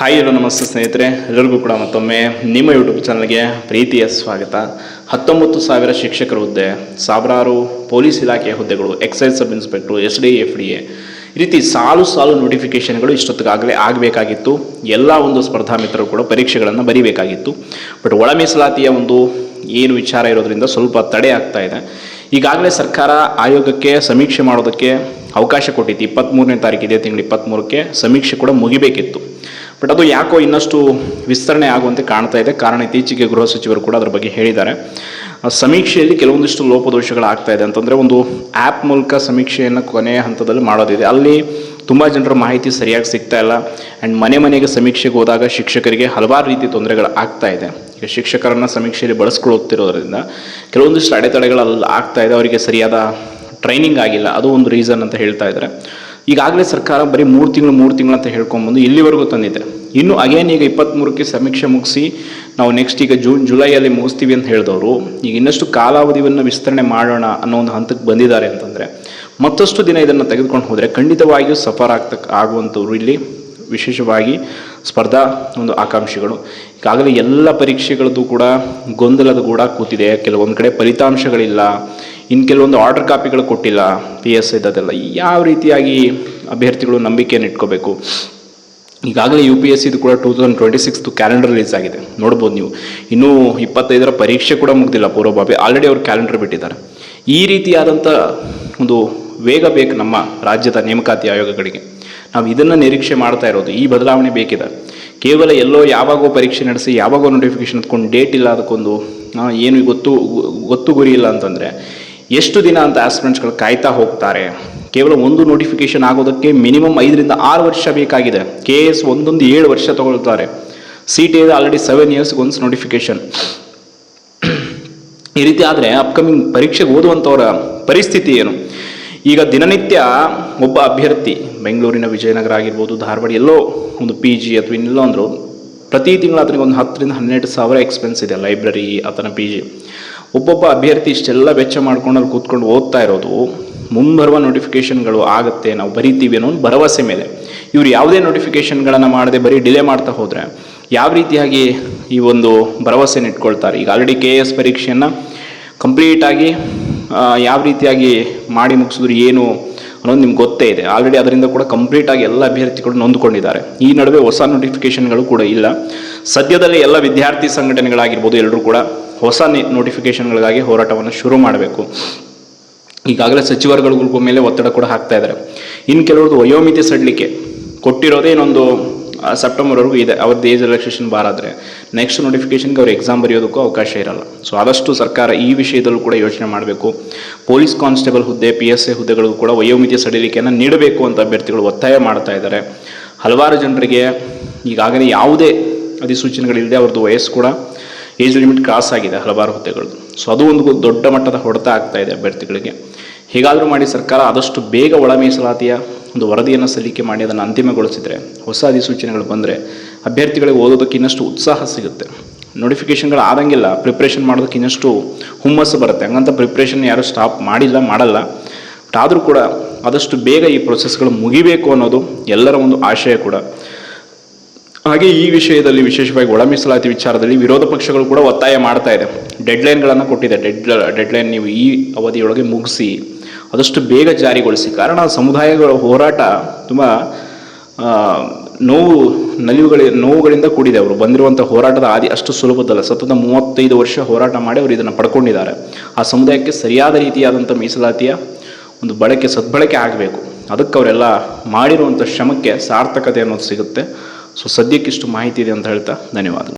Hi hello ನಮಸ್ತೆ ಸ್ನೇಹಿತರೆ. ಎಲ್ಲರಿಗೂ ಕೂಡ ಮತ್ತೊಮ್ಮೆ ನಿಮ್ಮ ಯೂಟ್ಯೂಬ್ ಚಾನಲ್ಗೆ ಪ್ರೀತಿಯ ಸ್ವಾಗತ. ಹತ್ತೊಂಬತ್ತು ಸಾವಿರ ಶಿಕ್ಷಕರ ಹುದ್ದೆ, ಸಾವಿರಾರು ಪೊಲೀಸ್ ಇಲಾಖೆಯ ಹುದ್ದೆಗಳು, excise sub inspector, S D, F D A. ಈ ರೀತಿ ಸಾಲು ಸಾಲು ನೋಟಿಫಿಕೇಷನ್ಗಳು ಇಷ್ಟೊತ್ತಿಗಾಗಲೇ ಆಗಬೇಕಾಗಿತ್ತು. ಎಲ್ಲ ಒಂದು ಸ್ಪರ್ಧಾ ಮಿತ್ರರು ಕೂಡ ಪರೀಕ್ಷೆಗಳನ್ನು ಬರೀಬೇಕಾಗಿತ್ತು. ಬಟ್ ಒಳ ಮೀಸಲಾತಿಯ ಒಂದು ಏನು ವಿಚಾರ ಇರೋದ್ರಿಂದ ಸ್ವಲ್ಪ ತಡೆ ಆಗ್ತಾ ಇದೆ. ಈಗಾಗಲೇ ಸರ್ಕಾರ ಆಯೋಗಕ್ಕೆ ಸಮೀಕ್ಷೆ ಮಾಡೋದಕ್ಕೆ ಅವಕಾಶ ಕೊಟ್ಟಿತ್ತು. ಇಪ್ಪತ್ತ್ಮೂರನೇ ಇದೇ ತಿಂಗಳು ಇಪ್ಪತ್ತ್ಮೂರಕ್ಕೆ ಸಮೀಕ್ಷೆ ಕೂಡ ಮುಗಿಬೇಕಿತ್ತು. ಬಟ್ ಅದು ಯಾಕೋ ಇನ್ನಷ್ಟು ವಿಸ್ತರಣೆ ಆಗುವಂತೆ ಕಾಣ್ತಾ ಇದೆ. ಕಾರಣ ಇತ್ತೀಚೆಗೆ ಗೃಹ ಸಚಿವರು ಕೂಡ ಅದರ ಬಗ್ಗೆ ಹೇಳಿದ್ದಾರೆ. ಸಮೀಕ್ಷೆಯಲ್ಲಿ ಕೆಲವೊಂದಿಷ್ಟು ಲೋಪದೋಷಗಳು ಆಗ್ತಾ ಇದೆ. ಅಂತಂದರೆ ಒಂದು ಆ್ಯಪ್ ಮೂಲಕ ಸಮೀಕ್ಷೆಯನ್ನು ಕೊನೆಯ ಹಂತದಲ್ಲಿ ಮಾಡೋದಿದೆ. ಅಲ್ಲಿ ತುಂಬ ಜನರ ಮಾಹಿತಿ ಸರಿಯಾಗಿ ಸಿಗ್ತಾ ಇಲ್ಲ. ಆ್ಯಂಡ್ ಮನೆ ಮನೆಗೆ ಸಮೀಕ್ಷೆಗೆ ಹೋದಾಗ ಶಿಕ್ಷಕರಿಗೆ ಹಲವಾರು ರೀತಿ ತೊಂದರೆಗಳು ಆಗ್ತಾ ಇದೆ. ಈಗ ಶಿಕ್ಷಕರನ್ನು ಸಮೀಕ್ಷೆಯಲ್ಲಿ ಬಳಸ್ಕೊಳ್ಳುತ್ತಿರೋದ್ರಿಂದ ಕೆಲವೊಂದಿಷ್ಟು ಅಡೆತಡೆಗಳು ಅಲ್ಲಿ ಆಗ್ತಾ ಇದೆ. ಅವರಿಗೆ ಸರಿಯಾದ ಟ್ರೈನಿಂಗ್ ಆಗಿಲ್ಲ. ಅದು ಒಂದು ರೀಸನ್ ಅಂತ ಹೇಳ್ತಾ ಇದ್ದಾರೆ. ಈಗಾಗಲೇ ಸರ್ಕಾರ ಬರೀ ಮೂರು ತಿಂಗಳು ಮೂರು ತಿಂಗಳು ಅಂತ ಹೇಳ್ಕೊಂಬಂದು ಇಲ್ಲಿವರೆಗೂ ತಂದಿದೆ. ಇನ್ನು ಅಗೇನ್ ಈಗ ಇಪ್ಪತ್ತ್ಮೂರಕ್ಕೆ ಸಮೀಕ್ಷೆ ಮುಗಿಸಿ ನಾವು ನೆಕ್ಸ್ಟ್ ಈಗ ಜೂನ್ ಜುಲೈಯಲ್ಲಿ ಮುಗಿಸ್ತೀವಿ ಅಂತ ಹೇಳಿದವರು, ಈಗ ಇನ್ನಷ್ಟು ಕಾಲಾವಧಿಯನ್ನು ವಿಸ್ತರಣೆ ಮಾಡೋಣ ಅನ್ನೋ ಒಂದು ಹಂತಕ್ಕೆ ಬಂದಿದ್ದಾರೆ ಅಂತಂದರೆ, ಮತ್ತಷ್ಟು ದಿನ ಇದನ್ನು ತೆಗೆದುಕೊಂಡು ಹೋದರೆ ಖಂಡಿತವಾಗಿಯೂ ಸಫರ್ ಆಗ್ತಕ್ಕ ಆಗುವಂಥವ್ರು ಇಲ್ಲಿ ವಿಶೇಷವಾಗಿ ಸ್ಪರ್ಧಾ ಒಂದು ಆಕಾಂಕ್ಷಿಗಳು. ಈಗಾಗಲೇ ಎಲ್ಲ ಪರೀಕ್ಷೆಗಳದ್ದು ಕೂಡ ಗೊಂದಲದ ಕೂಡ ಕೂತಿದೆ. ಕೆಲವೊಂದು ಕಡೆ ಫಲಿತಾಂಶಗಳಿಲ್ಲ. ಇನ್ನು ಕೆಲವೊಂದು ಆರ್ಡರ್ ಕಾಪಿಗಳು ಕೊಟ್ಟಿಲ್ಲ ಪಿ ಎಸ್ ಇದ್ದದೆಲ್ಲ ಯಾವ ರೀತಿಯಾಗಿ ಅಭ್ಯರ್ಥಿಗಳು ನಂಬಿಕೆಯನ್ನು ಇಟ್ಕೋಬೇಕು? ಈಗಾಗಲೇ ಯು ಪಿ ಎಸ್ ಸಿದು ಕೂಡ ಟೂ ತೌಸಂಡ್ ಟ್ವೆಂಟಿ ಸಿಕ್ಸ್ದು ಕ್ಯಾಲೆಂಡರ್ ರಿಲೀಸ್ ಆಗಿದೆ. ನೋಡ್ಬೋದು ನೀವು. ಇನ್ನೂ ಇಪ್ಪತ್ತೈದರ ಪರೀಕ್ಷೆ ಕೂಡ ಮುಗ್ದಿಲ್ಲ ಪೂರ್ವಭಾವಿ. ಆಲ್ರೆಡಿ ಅವರು ಕ್ಯಾಲೆಂಡರ್ ಬಿಟ್ಟಿದ್ದಾರೆ. ಈ ರೀತಿಯಾದಂಥ ಒಂದು ವೇಗ ಬೇಕು ನಮ್ಮ ರಾಜ್ಯದ ನೇಮಕಾತಿ ಆಯೋಗಗಳಿಗೆ. ನಾವು ಇದನ್ನು ನಿರೀಕ್ಷೆ ಮಾಡ್ತಾ ಇರೋದು. ಈ ಬದಲಾವಣೆ ಬೇಕಿದೆ. ಕೇವಲ ಎಲ್ಲೋ ಯಾವಾಗೋ ಪರೀಕ್ಷೆ ನಡೆಸಿ, ಯಾವಾಗೋ ನೋಟಿಫಿಕೇಶನ್ ಎತ್ಕೊಂಡು ಡೇಟ್ ಇಲ್ಲ ಅದಕ್ಕೊಂದು ಏನು ಗೊತ್ತು ಗೊತ್ತು ಗುರಿ ಇಲ್ಲ ಅಂತಂದರೆ ಎಷ್ಟು ದಿನ ಅಂತ ಆಸ್ಪಿರೆಂಟ್ಸ್ಗಳು ಕಾಯ್ತಾ ಹೋಗ್ತಾರೆ? ಕೇವಲ ಒಂದು ನೋಟಿಫಿಕೇಶನ್ ಆಗೋದಕ್ಕೆ ಮಿನಿಮಮ್ ಐದರಿಂದ ಆರು ವರ್ಷ ಬೇಕಾಗಿದೆ. ಕೆ ಎಸ್ ಒಂದೊಂದು ಏಳು ವರ್ಷ ತಗೊಳ್ತಾರೆ. ಸಿ ಟಿ ಆಲ್ರೆಡಿ ಸೆವೆನ್ ಇಯರ್ಸ್ಗೆ ಒಂದು ನೋಟಿಫಿಕೇಶನ್ ಈ ರೀತಿ ಆದರೆ ಅಪ್ಕಮಿಂಗ್ ಪರೀಕ್ಷೆಗೆ ಓದುವಂಥವರ ಪರಿಸ್ಥಿತಿ ಏನು? ಈಗ ದಿನನಿತ್ಯ ಒಬ್ಬ ಅಭ್ಯರ್ಥಿ, ಬೆಂಗಳೂರಿನ ವಿಜಯನಗರ ಆಗಿರ್ಬೋದು, ಧಾರವಾಡ ಎಲ್ಲೋ ಒಂದು ಪಿ ಜಿ ಅಥವಾ ಇನ್ನೆಲ್ಲೋ ಅಂದರು ಪ್ರತಿ ತಿಂಗಳು ಆತನಿಗೆ ಒಂದು ಹತ್ತರಿಂದ ಹನ್ನೆರಡು ಸಾವಿರ ಎಕ್ಸ್ಪೆನ್ಸ್ ಇದೆ ಲೈಬ್ರರಿ ಆತನ ಪಿ ಜಿ ಒಬ್ಬೊಬ್ಬ ಅಭ್ಯರ್ಥಿ ಇಷ್ಟೆಲ್ಲ ವೆಚ್ಚ ಮಾಡ್ಕೊಂಡು ಅಲ್ಲಿ ಕೂತ್ಕೊಂಡು ಓದ್ತಾ ಇರೋದು, ಮುಂಬರುವ ನೋಟಿಫಿಕೇಷನ್ಗಳು ಆಗುತ್ತೆ, ನಾವು ಬರೀತೀವಿ ಅನ್ನೋ ಒಂದು ಭರವಸೆ ಮೇಲೆ. ಇವರು ಯಾವುದೇ ನೋಟಿಫಿಕೇಷನ್ಗಳನ್ನು ಮಾಡದೆ ಬರೀ ಡಿಲೇ ಮಾಡ್ತಾ ಹೋದರೆ ಯಾವ ರೀತಿಯಾಗಿ ಈ ಒಂದು ಭರವಸೆನ ಇಟ್ಕೊಳ್ತಾರೆ? ಈಗ ಆಲ್ರೆಡಿ ಕೆ ಎಸ್ ಪರೀಕ್ಷೆಯನ್ನು ಕಂಪ್ಲೀಟಾಗಿ ಯಾವ ರೀತಿಯಾಗಿ ಮಾಡಿ ಮುಗಿಸಿದ್ರು ಏನು ಅನ್ನೋದು ನಿಮ್ಗೆ ಗೊತ್ತೇ ಇದೆ. ಆಲ್ರೆಡಿ ಅದರಿಂದ ಕೂಡ ಕಂಪ್ಲೀಟಾಗಿ ಎಲ್ಲ ಅಭ್ಯರ್ಥಿಗಳು ನೊಂದ್ಕೊಂಡಿದ್ದಾರೆ. ಈ ನಡುವೆ ಹೊಸ ನೋಟಿಫಿಕೇಷನ್ಗಳು ಕೂಡ ಇಲ್ಲ. ಸದ್ಯದಲ್ಲೇ ಎಲ್ಲ ವಿದ್ಯಾರ್ಥಿ ಸಂಘಟನೆಗಳಾಗಿರ್ಬೋದು ಎಲ್ಲರೂ ಕೂಡ ಹೊಸ ನೋಟಿಫಿಕೇಷನ್ಗಳಿಗಾಗಿ ಹೋರಾಟವನ್ನು ಶುರು ಮಾಡಬೇಕು. ಈಗಾಗಲೇ ಸಚಿವರುಗಳಿಗೂ ಮೇಲೆ ಒತ್ತಡ ಕೂಡ ಹಾಕ್ತಾ ಇದ್ದಾರೆ. ಇನ್ನು ಕೆಲವ್ರದ್ದು ವಯೋಮಿತಿ ಸಡ್ಲಿಕ್ಕೆ ಕೊಟ್ಟಿರೋದೇ ಇನ್ನೊಂದು ಸೆಪ್ಟೆಂಬರ್ವರೆಗೂ ಇದೆ. ಅವ್ರದ್ದು ಏಜ್ ರಿಲ್ಯಾಕ್ಸೇಷನ್ ಬಾರಾದರೆ ನೆಕ್ಸ್ಟ್ ನೋಟಿಫಿಕೇಷನ್ಗೆ ಅವ್ರು ಎಕ್ಸಾಮ್ ಬರೆಯೋದಕ್ಕೂ ಅವಕಾಶ ಇರಲ್ಲ. ಸೊ ಆದಷ್ಟು ಸರ್ಕಾರ ಈ ವಿಷಯದಲ್ಲೂ ಕೂಡ ಯೋಚನೆ ಮಾಡಬೇಕು. ಪೊಲೀಸ್ ಕಾನ್ಸ್ಟೇಬಲ್ ಹುದ್ದೆ ಪಿ ಎಸ್ ಎ ಹುದ್ದೆಗಳಿಗೂ ಕೂಡ ವಯೋಮಿತಿ ಸಡಿಲಿಕೆಯನ್ನು ನೀಡಬೇಕು ಅಂತ ಅಭ್ಯರ್ಥಿಗಳು ಒತ್ತಾಯ ಮಾಡ್ತಾ ಇದ್ದಾರೆ. ಹಲವಾರು ಜನರಿಗೆ ಈಗಾಗಲೇ ಯಾವುದೇ ಅಧಿಸೂಚನೆಗಳಿಲ್ಲದೆ ಅವ್ರದ್ದು ವಯಸ್ಸು ಕೂಡ ಏಜ್ ಲಿಮಿಟ್ ಕ್ರಾಸ್ ಆಗಿದೆ ಹಲವಾರು ಹುದ್ದೆಗಳು ಸೊ ಅದು ಒಂದು ದೊಡ್ಡ ಮಟ್ಟದ ಹೊಡೆತ ಆಗ್ತಾ ಇದೆ ಅಭ್ಯರ್ಥಿಗಳಿಗೆ. ಹೀಗಾದರೂ ಮಾಡಿ ಸರ್ಕಾರ ಆದಷ್ಟು ಬೇಗ ಒಳ ಮೀಸಲಾತಿಯ ಒಂದು ವರದಿಯನ್ನು ಸಲ್ಲಿಕೆ ಮಾಡಿ, ಅದನ್ನು ಅಂತಿಮಗೊಳಿಸಿದರೆ, ಹೊಸ ಅಧಿಸೂಚನೆಗಳು ಬಂದರೆ ಅಭ್ಯರ್ಥಿಗಳಿಗೆ ಓದೋದಕ್ಕೆ ಇನ್ನಷ್ಟು ಉತ್ಸಾಹ ಸಿಗುತ್ತೆ. ನೋಟಿಫಿಕೇಷನ್ಗಳು ಆದಂಗಿಲ್ಲ ಪ್ರಿಪ್ರೇಷನ್ ಮಾಡೋದಕ್ಕೆ ಇನ್ನಷ್ಟು ಹುಮ್ಮಸ್ಸು ಬರುತ್ತೆ. ಹಂಗಂತ ಪ್ರಿಪ್ರೇಷನ್ ಯಾರೂ ಸ್ಟಾಪ್ ಮಾಡಿಲ್ಲ, ಮಾಡಲ್ಲ. ಬಟ್ ಆದರೂ ಕೂಡ ಆದಷ್ಟು ಬೇಗ ಈ ಪ್ರೊಸೆಸ್ಗಳು ಮುಗಿಬೇಕು ಅನ್ನೋದು ಎಲ್ಲರ ಒಂದು ಆಶಯ ಕೂಡ. ಹಾಗೆ ಈ ವಿಷಯದಲ್ಲಿ ವಿಶೇಷವಾಗಿ ಒಳ ಮೀಸಲಾತಿ ವಿಚಾರದಲ್ಲಿ ವಿರೋಧ ಪಕ್ಷಗಳು ಕೂಡ ಒತ್ತಾಯ ಮಾಡ್ತಾ ಇದೆ. ಡೆಡ್ಲೈನ್ಗಳನ್ನು ಕೊಟ್ಟಿದೆ. ಡೆಡ್ ಡೆಡ್ಲೈನ್ ನೀವು ಈ ಅವಧಿಯೊಳಗೆ ಮುಗಿಸಿ ಅದಷ್ಟು ಬೇಗ ಜಾರಿಗೊಳಿಸಿ. ಕಾರಣ ಸಮುದಾಯಗಳ ಹೋರಾಟ ತುಂಬ ನೋವು, ನಲಿವುಗಳ, ನೋವುಗಳಿಂದ ಕೂಡಿದೆ ಅವರು. ಬಂದಿರುವಂಥ ಹೋರಾಟದ ಆದಿ ಅಷ್ಟು ಸುಲಭದಲ್ಲ ಸತತ ಮೂವತ್ತೈದು ವರ್ಷ ಹೋರಾಟ ಮಾಡಿ ಅವರು ಇದನ್ನು ಪಡ್ಕೊಂಡಿದ್ದಾರೆ. ಆ ಸಮುದಾಯಕ್ಕೆ ಸರಿಯಾದ ರೀತಿಯಾದಂಥ ಮೀಸಲಾತಿಯ ಒಂದು ಬಳಕೆ, ಸದ್ಬಳಕೆ ಆಗಬೇಕು. ಅದಕ್ಕೆ ಅವರೆಲ್ಲ ಮಾಡಿರುವಂಥ ಶ್ರಮಕ್ಕೆ ಸಾರ್ಥಕತೆ ಅನ್ನೋದು ಸಿಗುತ್ತೆ. ಸೊ ಸದ್ಯಕ್ಕಿಷ್ಟು ಮಾಹಿತಿ ಇದೆ ಅಂತ ಹೇಳ್ತಾ ಧನ್ಯವಾದ